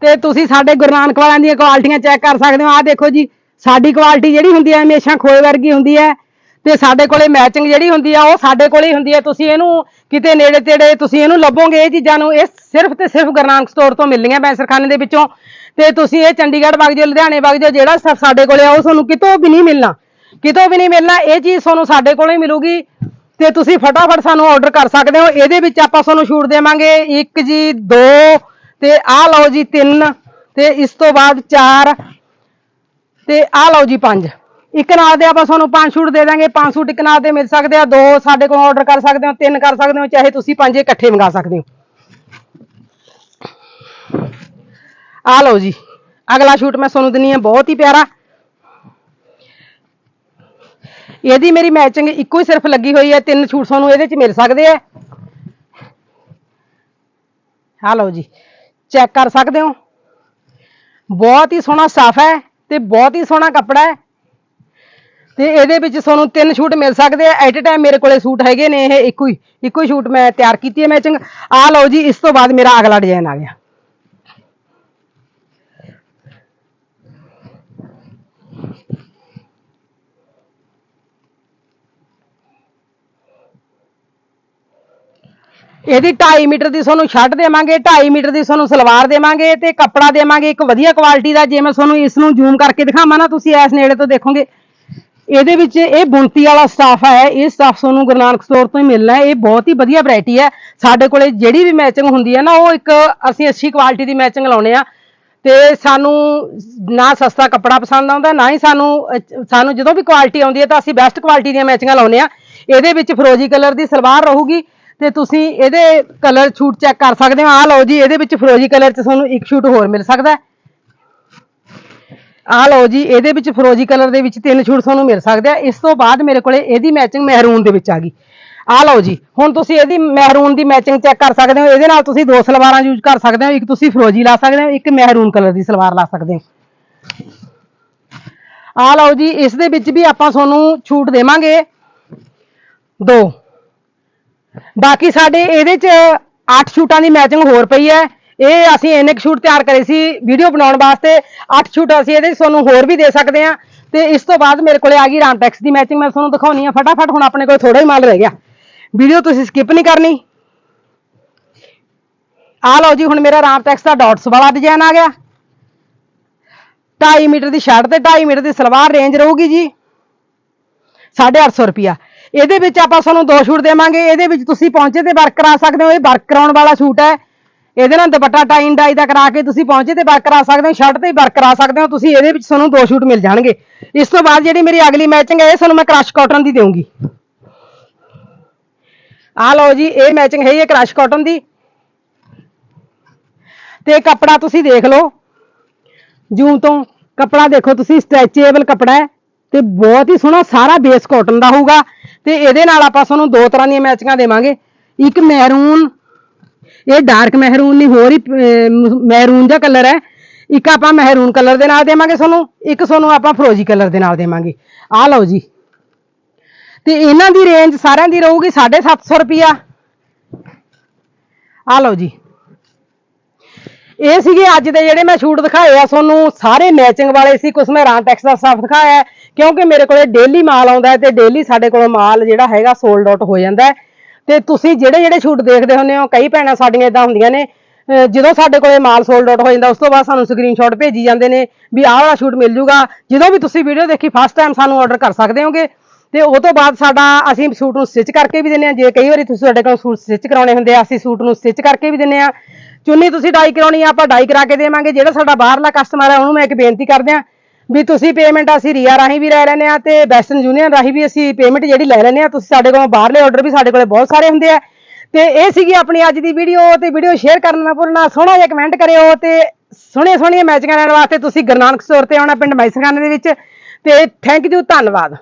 ਤੇ ਤੁਸੀਂ ਸਾਡੇ ਗੁਰੂ ਨਾਨਕ ਵਾਲਿਆਂ ਦੀਆਂ ਕੁਆਲਿਟੀਆਂ ਚੈੱਕ ਕਰ ਸਕਦੇ ਹੋ। ਆਹ ਦੇਖੋ ਜੀ, ਸਾਡੀ ਕੁਆਲਿਟੀ ਜਿਹੜੀ ਹੁੰਦੀ ਹੈ, ਹਮੇਸ਼ਾ ਖੋਏ ਵਰਗੀ ਹੁੰਦੀ ਹੈ। ਤੇ ਸਾਡੇ ਕੋਲੇ ਮੈਚਿੰਗ ਜਿਹੜੀ ਹੁੰਦੀ ਆ, ਉਹ ਸਾਡੇ ਕੋਲੇ ਹੀ ਹੁੰਦੀ ਹੈ। ਤੁਸੀਂ ਇਹਨੂੰ ਕਿਤੇ ਨੇੜੇ ਤੇੜੇ ਤੁਸੀਂ ਇਹਨੂੰ ਲੱਭੋਗੇ, ਇਹ ਚੀਜ਼ਾਂ ਨੂੰ ਇਹ ਸਿਰਫ ਤੇ ਸਿਰਫ ਗੁਰੂ ਨਾਨਕ ਸਟੋਰ ਤੋਂ ਮਿਲਣੀਆਂ ਬੈਂਸਰਖਾਨੇ ਦੇ ਵਿੱਚੋਂ। ਤੇ ਤੁਸੀਂ ਇਹ ਚੰਡੀਗੜ੍ਹ ਵਗ ਜਾਓ, ਲੁਧਿਆਣੇ ਵਗ ਜਾਓ, ਜਿਹੜਾ ਸਾਡੇ ਕੋਲੇ ਆ, ਉਹ ਤੁਹਾਨੂੰ ਕਿਤੋਂ ਵੀ ਨਹੀਂ ਮਿਲਣਾ। ਕਿਤੋਂ ਵੀ ਨਹੀਂ ਮਿਲਣਾ, ਇਹ ਚੀਜ਼ ਤੁਹਾਨੂੰ ਸਾਡੇ ਕੋਲੋਂ ਹੀ ਮਿਲੂਗੀ। ਤੇ ਤੁਸੀਂ ਫਟਾਫਟ ਸਾਨੂੰ ਆਰਡਰ ਕਰ ਸਕਦੇ ਹੋ। ਇਹਦੇ ਵਿੱਚ ਆਪਾਂ ਤੁਹਾਨੂੰ ਛੂਟ ਦੇਵਾਂਗੇ ਇੱਕ ਜੀ, ਦੋ, ਤੇ ਆਹ ਲਓ ਜੀ ਤਿੰਨ, ਤੇ ਇਸ ਤੋਂ ਬਾਅਦ ਚਾਰ, ਤੇ ਆਹ ਲਓ ਜੀ ਪੰਜ। ਇੱਕ ਨਾਲ ਦੇ ਆਪਾਂ ਤੁਹਾਨੂੰ ਪੰਜ ਸੂਟ ਦੇ ਦਾਂਗੇ। ਪੰਜ ਸੂਟ ਇੱਕ ਨਾਲ ਦੇ ਮਿਲ ਸਕਦੇ ਆ, ਦੋ ਸਾਡੇ ਕੋਲ ਆਰਡਰ ਕਰ ਸਕਦੇ ਹੋ, ਤਿੰਨ ਕਰ ਸਕਦੇ ਹੋ, ਚਾਹੇ ਤੁਸੀਂ ਪੰਜ ਇਕੱਠੇ ਮੰਗਾ ਸਕਦੇ ਹੋ। ਆ ਲਓ ਜੀ। ਅਗਲਾ ਸ਼ੂਟ ਮੈਂ ਤੁਹਾਨੂੰ ਦਿੰਨੀ ਆ ਬਹੁਤ ਹੀ ਪਿਆਰਾ। ਇਹਦੀ ਮੇਰੀ ਮੈਚਿੰਗ ਇੱਕੋ ਹੀ ਸਿਰਫ ਲੱਗੀ ਹੋਈ ਹੈ, ਤਿੰਨ ਛੂਟ ਤੁਹਾਨੂੰ ਇਹਦੇ ਚ ਮਿਲ ਸਕਦੇ ਆ। ਆ ਲਓ ਜੀ ਚੈੱਕ ਕਰ ਸਕਦੇ ਹੋ। ਬਹੁਤ ਹੀ ਸੋਹਣਾ ਸਾਫ਼ ਹੈ ਤੇ ਬਹੁਤ ਹੀ ਸੋਹਣਾ ਕੱਪੜਾ ਹੈ। ਤੇ ਇਹਦੇ ਵਿੱਚ ਤੁਹਾਨੂੰ ਤਿੰਨ ਸ਼ੂਟ ਮਿਲ ਸਕਦੇ ਆ। ਐਟ ਅ ਟਾਈਮ ਮੇਰੇ ਕੋਲੇ ਸੂਟ ਹੈਗੇ ਨੇ, ਇਹ ਇੱਕੋ ਹੀ ਇੱਕੋ ਹੀ ਸ਼ੂਟ ਮੈਂ ਤਿਆਰ ਕੀਤੀ ਹੈ ਮੈਚਿੰਗ ਆ ਲਓ ਜੀ, ਇਸ ਤੋਂ ਬਾਅਦ ਮੇਰਾ ਅਗਲਾ ਡਿਜ਼ਾਈਨ ਆ ਗਿਆ। ਇਹਦੀ 2.5 ਮੀਟਰ ਦੀ ਤੁਹਾਨੂੰ ਸ਼ਰਟ ਦੇਵਾਂਗੇ 2.5 ਮੀਟਰ ਦੀ ਤੁਹਾਨੂੰ ਸਲਵਾਰ ਦੇਵਾਂਗੇ ਤੇ ਕੱਪੜਾ ਦੇਵਾਂਗੇ, ਇੱਕ ਵਧੀਆ ਕੁਆਲਿਟੀ ਦਾ। ਜੇ ਮੈਂ ਤੁਹਾਨੂੰ ਇਸ ਨੂੰ ਜ਼ੂਮ ਕਰਕੇ ਦਿਖਾਵਾਂ ਨਾ, ਤੁਸੀਂ ਐਸ ਨੇੜੇ ਤੋਂ ਦੇਖੋਗੇ। ਇਹਦੇ ਵਿੱਚ ਇਹ ਬੁਣਤੀ ਵਾਲਾ ਸਟਾਫ ਹੈ, ਇਹ ਸਟਾਫ ਤੁਹਾਨੂੰ ਗੁਰੂ ਨਾਨਕ ਸਟੋਰ ਤੋਂ ਹੀ ਮਿਲਣਾ ਹੈ। ਇਹ ਬਹੁਤ ਹੀ ਵਧੀਆ ਵੈਰਾਈਟੀ ਹੈ। ਸਾਡੇ ਕੋਲੇ ਜਿਹੜੀ ਵੀ ਮੈਚਿੰਗ ਹੁੰਦੀ ਹੈ ਨਾ, ਉਹ ਇੱਕ ਅਸੀਂ ਅੱਛੀ ਕੁਆਲਿਟੀ ਦੀ ਮੈਚਿੰਗ ਲਾਉਣੇ ਆ ਤੇ ਸਾਨੂੰ ਨਾ ਸਸਤਾ ਕੱਪੜਾ ਪਸੰਦ ਆਉਂਦਾ, ਨਾ ਹੀ ਸਾਨੂੰ ਸਾਨੂੰ ਜਦੋਂ ਵੀ ਕੁਆਲਿਟੀ ਆਉਂਦੀ ਹੈ ਤਾਂ ਅਸੀਂ ਬੈਸਟ ਕੁਆਲਿਟੀ ਦੀਆਂ ਮੈਚਿੰਗਾਂ ਲਾਉਨੇ ਆ ਇਹਦੇ ਵਿੱਚ ਫਰੋਜੀ ਕਲਰ ਦੀ ਸਲਵਾਰ ਰਹੂਗੀ। ਤੇ ਤੁਸੀਂ ਇਹਦੇ ਕਲਰ ਛੂਟ ਚੈੱਕ ਕਰ ਸਕਦੇ ਹੋ। ਆ ਲਓ ਜੀ, ਇਹਦੇ ਵਿੱਚ ਫਰੋਜੀ ਕਲਰ 'ਚ ਤੁਹਾਨੂੰ ਇੱਕ ਛੂਟ ਹੋਰ ਮਿਲ ਸਕਦਾ ਆ ਲਓ ਜੀ, ਇਹਦੇ ਵਿੱਚ ਫਰੋਜੀ ਕਲਰ ਦੇ ਵਿੱਚ ਤਿੰਨ ਛੂਟ ਤੁਹਾਨੂੰ ਮਿਲ ਸਕਦੇ ਆ। ਇਸ ਤੋਂ ਬਾਅਦ ਮੇਰੇ ਕੋਲੇ ਇਹਦੀ ਮੈਚਿੰਗ ਮਹਿਰੂਨ ਦੇ ਵਿੱਚ ਆ ਗਈ। ਆ ਲਓ ਜੀ, ਹੁਣ ਤੁਸੀਂ ਇਹਦੀ ਮਹਿਰੂਨ ਦੀ ਮੈਚਿੰਗ ਚੈੱਕ ਕਰ ਸਕਦੇ ਹੋ। ਇਹਦੇ ਨਾਲ ਤੁਸੀਂ ਦੋ ਸਲਵਾਰਾਂ ਯੂਜ਼ ਕਰ ਸਕਦੇ ਹੋ। ਇੱਕ ਤੁਸੀਂ ਫਰੋਜੀ ਲਾ ਸਕਦੇ ਹੋ, ਇੱਕ ਮਹਿਰੂਨ ਕਲਰ ਦੀ ਸਲਵਾਰ ਲਾ ਸਕਦੇ ਹੋ। ਆ ਲਓ ਜੀ, ਇਸ ਦੇ ਵਿੱਚ ਵੀ ਆਪਾਂ ਤੁਹਾਨੂੰ ਛੂਟ ਦੇਵਾਂਗੇ। ਦੋ। ਬਾਕੀ ਸਾਡੇ ਇਹਦੇ ਚ 8 ਸ਼ੂਟਾਂ ਦੀ ਮੈਚਿੰਗ ਹੋਰ ਪਈ ਹੈ। ਇਹ ਅਸੀਂ ਇੰਨੇ ਕੁ ਸ਼ੂਟ ਤਿਆਰ ਕਰੇ ਸੀ ਵੀਡੀਓ ਬਣਾਉਣ ਵਾਸਤੇ। 8 ਸ਼ੂਟ ਅਸੀਂ ਇਹਦੇ 'ਚ ਤੁਹਾਨੂੰ ਹੋਰ ਵੀ ਦੇ ਸਕਦੇ ਹਾਂ। ਤੇ ਇਸ ਤੋਂ ਬਾਅਦ ਮੇਰੇ ਕੋਲੇ ਆ ਗਈ ਰਾਮਟੈਕਸ ਦੀ ਮੈਚਿੰਗ ਮੈਂ ਤੁਹਾਨੂੰ ਦਿਖਾਉਣੀ ਆ। ਫਟਾਫਟ ਹੁਣ ਆਪਣੇ ਕੋਲ ਥੋੜਾ ਹੀ ਮਾਲ ਰਹਿ ਗਿਆ। ਵੀਡੀਓ ਤੁਸੀਂ ਸਕਿਪ ਨਹੀਂ ਕਰਨੀ। ਆ ਲਓ ਜੀ, ਹੁਣ ਮੇਰਾ ਰਾਮਟੈਕਸ ਦਾ ਡਾਟਸ ਵਾਲਾ ਡਿਜ਼ਾਈਨ ਆ ਗਿਆ। 2.5 ਮੀਟਰ ਦੀ ਸ਼ਰਟ ਤੇ 2.5 ਮੀਟਰ ਦੀ ਸਲਵਾਰ ਰੇਂਜ ਰਹੂਗੀ ਜੀ। 850 ਰੁਪਿਆ ਇਹਦੇ ਵਿੱਚ ਆਪਾਂ ਤੁਹਾਨੂੰ ਦੋ ਸ਼ੂਟ ਦੇਵਾਂਗੇ, ਇਹਦੇ ਵਿੱਚ ਤੁਸੀਂ ਪਹੁੰਚੇ ਤੇ ਵਰਕ ਕਰਾ ਸਕਦੇ ਹੋ, ਇਹ ਵਰਕ ਕਰਾਉਣ ਵਾਲਾ ਸ਼ੂਟ ਹੈ। ਇਹਦੇ ਨਾਲ ਦੁਪੱਟਾ ਟਾਈਨ ਡਾਈ ਦਾ ਕਰਾ ਕੇ ਤੁਸੀਂ ਪਹੁੰਚੇ ਤੇ ਵਰਕ ਕਰਾ ਸਕਦੇ ਹੋ, ਸ਼ਰਟ ਤੇ ਵਰਕ ਕਰਾ ਸਕਦੇ ਹੋ, ਤੁਸੀਂ ਇਹਦੇ ਵਿੱਚ ਤੁਹਾਨੂੰ ਦੋ ਸ਼ੂਟ ਮਿਲ ਜਾਣਗੇ। ਇਸ ਤੋਂ ਬਾਅਦ ਜਿਹੜੀ ਮੇਰੀ ਅਗਲੀ ਮੈਚਿੰਗ ਹੈ, ਇਹ ਤੁਹਾਨੂੰ ਮੈਂ ਕ੍ਰਸ਼ ਕਾਟਨ ਦੀ ਦੇਵਾਂਗੀ ਆ ਲਓ ਜੀ, ਇਹ ਮੈਚਿੰਗ ਹੈ ਇਹ ਕ੍ਰਸ਼ ਕਾਟਨ ਦੀ। ਤੇ ਕੱਪੜਾ ਤੁਸੀਂ ਦੇਖ ਲਓ, ਜੂਮ ਤੋਂ ਕੱਪੜਾ ਦੇਖੋ, ਤੁਸੀਂ ਸਟ੍ਰੈਚੇਬਲ ਕੱਪੜਾ ਹੈ। ਤੇ ਬਹੁਤ ਹੀ ਸੋਹਣਾ ਸਾਰਾ ਬੇਸ ਕਾਟਨ ਦਾ ਹੋਊਗਾ। ਤੇ ਇਹਦੇ ਨਾਲ ਆਪਾਂ ਤੁਹਾਨੂੰ ਦੋ ਤਰ੍ਹਾਂ ਦੀਆਂ ਮੈਚਿੰਗਾਂ ਦੇਵਾਂਗੇ। ਇੱਕ ਮਹਿਰੂਨ ਇਹ ਡਾਰਕ ਮਹਿਰੂਨ ਨਹੀਂ, ਹੋਰ ਹੀ ਮਹਿਰੂਨ ਦਾ ਕਲਰ ਹੈ। ਇੱਕ ਆਪਾਂ ਮਹਿਰੂਨ ਕਲਰ ਦੇ ਨਾਲ ਦੇਵਾਂਗੇ ਤੁਹਾਨੂੰ, ਇੱਕ ਤੁਹਾਨੂੰ ਆਪਾਂ ਫਰੋਜੀ ਕਲਰ ਦੇ ਨਾਲ ਦੇਵਾਂਗੇ। ਆਹ ਲਓ ਜੀ। ਤੇ ਇਹਨਾਂ ਦੀ ਰੇਂਜ ਸਾਰਿਆਂ ਦੀ ਰਹੂਗੀ 750 ਰੁਪਿਆ ਆਹ ਲਓ ਜੀ। ਇਹ ਸੀਗੇ ਅੱਜ ਦੇ ਜਿਹੜੇ ਮੈਂ ਸ਼ੂਟ ਦਿਖਾਏ ਆ, ਤੁਹਾਨੂੰ ਸਾਰੇ ਮੈਚਿੰਗ ਵਾਲੇ ਸੀ ਕੁਝ ਮੈਂ ਰਾਂਟੈਕਸ ਦਾ ਸਟਾਫ ਦਿਖਾਇਆ ਕਿਉਂਕਿ ਮੇਰੇ ਕੋਲੇ ਡੇਲੀ ਮਾਲ ਆਉਂਦਾ ਹੈ ਤੇ ਡੇਲੀ ਸਾਡੇ ਕੋਲ ਮਾਲ ਜਿਹੜਾ ਹੈਗਾ ਸੋਲਡ ਆਊਟ ਹੋ ਜਾਂਦਾ ਹੈ। ਤੇ ਤੁਸੀਂ ਜਿਹੜੇ ਜਿਹੜੇ ਸ਼ੂਟ ਦੇਖਦੇ ਹੁੰਦੇ ਹੋ, ਕਈ ਭੈਣਾਂ ਸਾਡੀਆਂ ਇਦਾਂ ਹੁੰਦੀਆਂ ਨੇ ਜਦੋਂ ਸਾਡੇ ਕੋਲੇ ਮਾਲ ਸੋਲਡ ਆਊਟ ਹੋ ਜਾਂਦਾ, ਉਸ ਤੋਂ ਬਾਅਦ ਸਾਨੂੰ ਸਕਰੀਨਸ਼ਾਟ ਭੇਜੀ ਜਾਂਦੇ ਨੇ ਵੀ ਆਹ ਵਾਲਾ ਸ਼ੂਟ ਮਿਲ ਜੂਗਾ। ਜਦੋਂ ਵੀ ਤੁਸੀਂ ਵੀਡੀਓ ਦੇਖੀ ਫਸਟ ਟਾਈਮ ਸਾਨੂੰ ਆਰਡਰ ਕਰ ਸਕਦੇ ਹੋਗੇ। ਤੇ ਉਹ ਤੋਂ ਬਾਅਦ ਸਾਡਾ ਅਸੀਂ ਸੂਟ ਨੂੰ ਸਟਿਚ ਕਰਕੇ ਵੀ ਦਿੰਨੇ ਆ ਜੇ ਕਈ ਵਾਰੀ ਤੁਸੀਂ ਸਾਡੇ ਕੋਲ ਸੂਟ ਸਟਿਚ ਕਰਾਉਣੇ ਹੁੰਦੇ ਆ, ਅਸੀਂ ਸੂਟ ਨੂੰ ਸਟਿਚ ਕਰਕੇ ਵੀ ਦਿੰਨੇ ਆ ਚੁੰਨੀ ਤੁਸੀਂ ਡਾਈ ਕਰਾਉਣੀ ਆ, ਆਪਾਂ ਡਾਈ ਕਰਾ ਕੇ ਦੇਵਾਂਗੇ। ਜਿਹੜਾ ਸਾਡਾ ਬਾਹਰਲਾ ਕਸਟਮਰ ਹੈ ਉਹਨੂੰ ਮੈਂ ਇੱਕ ਬੇਨਤੀ ਕਰਦੇ ਆ ਵੀ ਤੁਸੀਂ ਪੇਮੈਂਟ ਅਸੀਂ ਰੀਆ ਰਾਹੀਂ ਵੀ ਲੈ ਲੈਨੇ ਆ ਤੇ ਵੈਸਟਰਨ ਯੂਨੀਅਨ ਰਾਹੀਂ ਵੀ ਅਸੀਂ ਪੇਮੈਂਟ ਜਿਹੜੀ ਲੈ ਲੈਨੇ ਆ, ਤੁਸੀਂ ਸਾਡੇ ਕੋਲੋਂ ਬਾਹਰਲੇ ਆਰਡਰ ਵੀ ਸਾਡੇ ਕੋਲੇ ਬਹੁਤ ਸਾਰੇ ਹੁੰਦੇ ਆ। ਤੇ ਇਹ ਸੀਗੀ ਆਪਣੀ ਅੱਜ ਦੀ ਵੀਡੀਓ ਤੇ ਵੀਡੀਓ ਸ਼ੇਅਰ ਕਰਨ ਨਾ ਭੁੱਲਣਾ ਸੋਹਣਾ ਜਿਹਾ ਕਮੈਂਟ ਕਰਿਓ ਤੇ ਸੋਹਣੀਆਂ ਸੋਹਣੀਆਂ ਮੈਚਿੰਗਾਂ ਲੈਣ ਵਾਸਤੇ ਤੁਸੀਂ ਗੁਰੂ ਨਾਨਕ ਸਟੋਰ ਤੇ ਆਉਣਾ ਪਿੰਡ ਮੈਸਰਖਾਨੇ ਦੇ ਵਿੱਚ। ਤੇ ਥੈਂਕ ਯੂ ਧੰਨਵਾਦ।